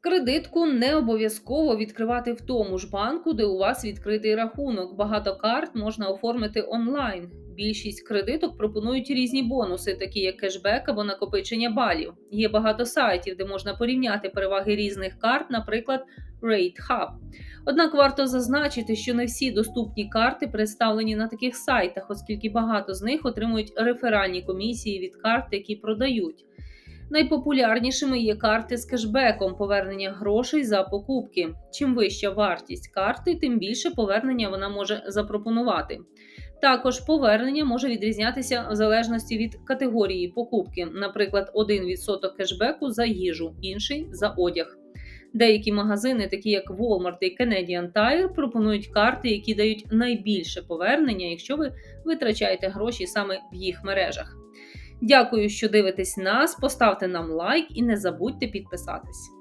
Кредитку не обов'язково відкривати в тому ж банку, де у вас відкритий рахунок. Багато карт можна оформити онлайн. Більшість кредиток пропонують різні бонуси, такі як кешбек або накопичення балів. Є багато сайтів, де можна порівняти переваги різних карт, наприклад, Rate Hub. Однак варто зазначити, що не всі доступні карти представлені на таких сайтах, оскільки багато з них отримують реферальні комісії від карт, які продають. Найпопулярнішими є карти з кешбеком повернення грошей за покупки. Чим вища вартість карти, тим більше повернення вона може запропонувати. Також повернення може відрізнятися в залежності від категорії покупки, наприклад, 1% кешбеку за їжу, інший за одяг. Деякі магазини, такі як Walmart і Canadian Tire, пропонують карти, які дають найбільше повернення, якщо ви витрачаєте гроші саме в їх мережах. Дякую, що дивитесь нас. Поставте нам лайк і не забудьте підписатись.